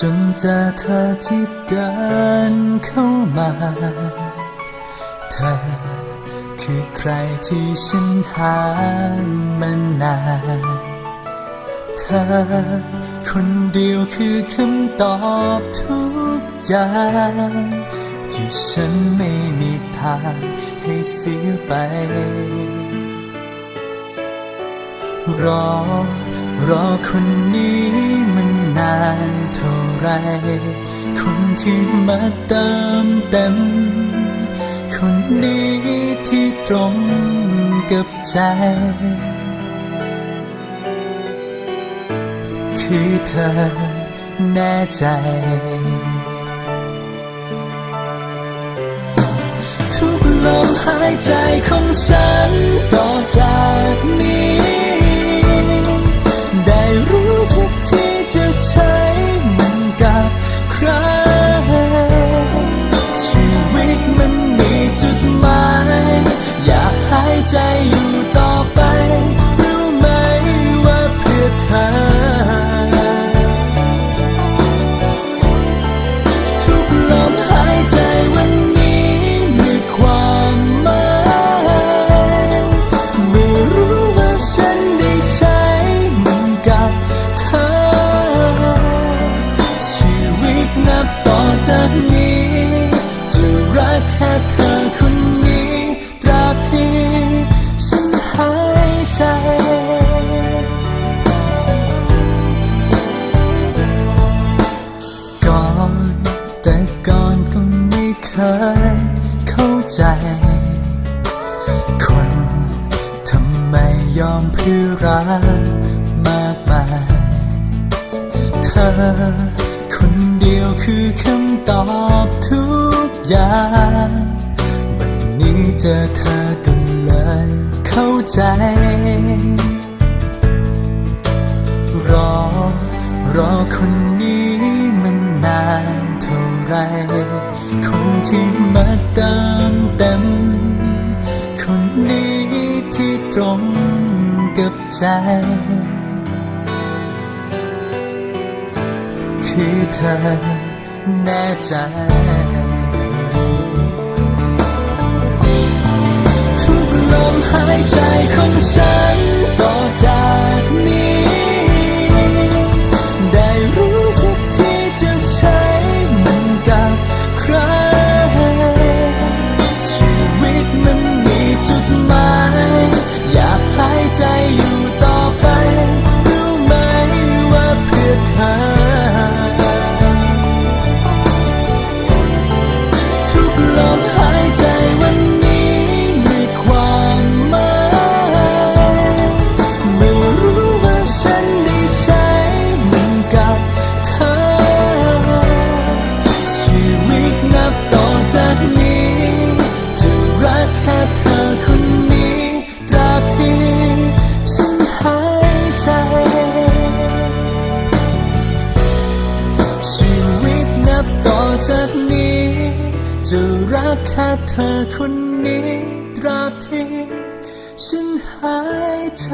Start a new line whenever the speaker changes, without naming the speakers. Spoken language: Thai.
จนเจอเธอที่เดินเข้ามา เธอคือใครที่ฉันหามานานเธอคนเดียวคือคำตอบทุกอย่างที่ฉันไม่มีทางให้เสียไป รอ รอคนนี้มันนานเท่า คนที่มาเติมเต็ม คนนี้ที่ตรงกับใจ คือเธอแน่ใจทุกลมหายใจของฉันต่อจ ตนับต่อจากนี้ จะรักแค่เธอคนนี้ ตราบที่ฉันหายใจ ก่อนแต่ก่อนก็ไม่เคยเข้าใจ คนทำไมยอมเพื่อรักมากมาย เธอคน เดียวคือคำตอบทุกอย่างวันนี้เจอเธอก็เลยเข้าใจ รอ รอคนนี้มันนานเท่าไร คนที่มาเติมเต็ม คนนี้ที่ตรงกับใจ คือเธอแน่ใจทุกลมหายใจของฉัน จากนี้ จะรักแค่เธอคนนี้ตราบที่ฉันหายใจ